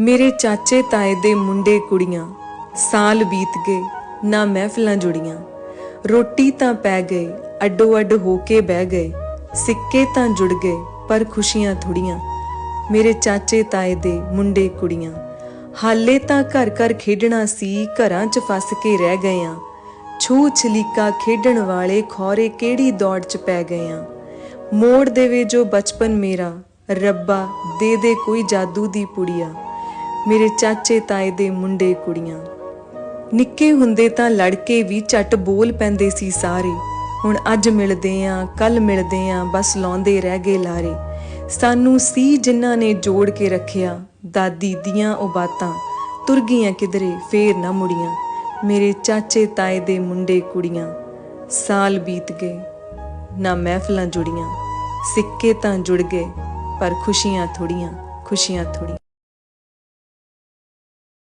ਮੇਰੇ ਚਾਚੇ ਤਾਏ ਦੇ ਮੁੰਡੇ ਕੁੜੀਆਂ, ਸਾਲ ਬੀਤ ਗਏ, ਨਾ ਮਹਿਫਲਾਂ ਜੁੜੀਆਂ। ਰੋਟੀ ਤਾਂ ਪੈ ਗਏ ਅੱਡੋ ਅੱਡ ਹੋ ਕੇ ਬਹਿ ਗਏ, ਸਿੱਕੇ ਤਾਂ ਜੁੜ ਗਏ, ਪਰ ਖੁਸ਼ੀਆਂ ਥੋੜੀਆਂ। ਮੇਰੇ ਚਾਚੇ ਤਾਏ ਦੇ ਮੁੰਡੇ ਕੁੜੀਆਂ, ਹਾਲੇ ਤਾਂ ਘਰ ਘਰ ਖੇਡਣਾ ਸੀ, ਘਰਾਂ 'ਚ ਫਸ ਕੇ ਰਹਿ ਗਏ ਆ ਛੂ ਛਲੀਕਾ ਖੇਡਣ ਵਾਲੇ ਖੌਰੇ ਕਿਹੜੀ ਦੌੜ 'ਚ ਪੈ ਗਏ ਆ ਮੋੜ ਦੇਵੇ ਜੋ ਬਚਪਨ ਮੇਰਾ, ਰੱਬਾ, ਦੇ ਦੇ ਕੋਈ ਜਾਦੂ ਦੀ ਪੁੜੀਆ। ਮੇਰੇ ਚਾਚੇ ਤਾਏ ਦੇ ਮੁੰਡੇ ਕੁੜੀਆਂ। ਨਿੱਕੇ ਹੁੰਦੇ ਤਾਂ ਲੜਕੇ ਵੀ ਝੱਟ ਬੋਲ ਪੈਂਦੇ ਸੀ ਸਾਰੇ। ਹੁਣ ਅੱਜ ਮਿਲਦੇ ਆਂ ਕੱਲ ਮਿਲਦੇ ਆਂ, ਬਸ ਲਾਉਂਦੇ ਰਹਿ ਗਏ ਲਾਰੇ। ਸਾਨੂੰ ਸੀ ਜਿਨ੍ਹਾਂ ਨੇ ਜੋੜ ਕੇ ਰੱਖਿਆ, ਦਾਦੀ ਦੀਆਂ ਉਹ ਬਾਤਾਂ। ਤੁਰ ਗਈਆਂ ਕਿਧਰੇ, ਫੇਰ ਨਾ ਮੁੜੀਆਂ। ਮੇਰੇ ਚਾਚੇ ਤਾਏ ਦੇ ਮੁੰਡੇ ਕੁੜੀਆਂ। ਸਾਲ ਬੀਤ ਗਏ, ਨਾ ਮਹਿਫਲਾਂ ਜੁੜੀਆਂ। ਸਿੱਕੇ ਤਾਂ ਜੁੜ ਗਏ, ਪਰ ਖੁਸ਼ੀਆਂ ਥੋੜੀਆਂ ਖੁਸ਼ੀਆਂ ਥੋੜੀਆਂ।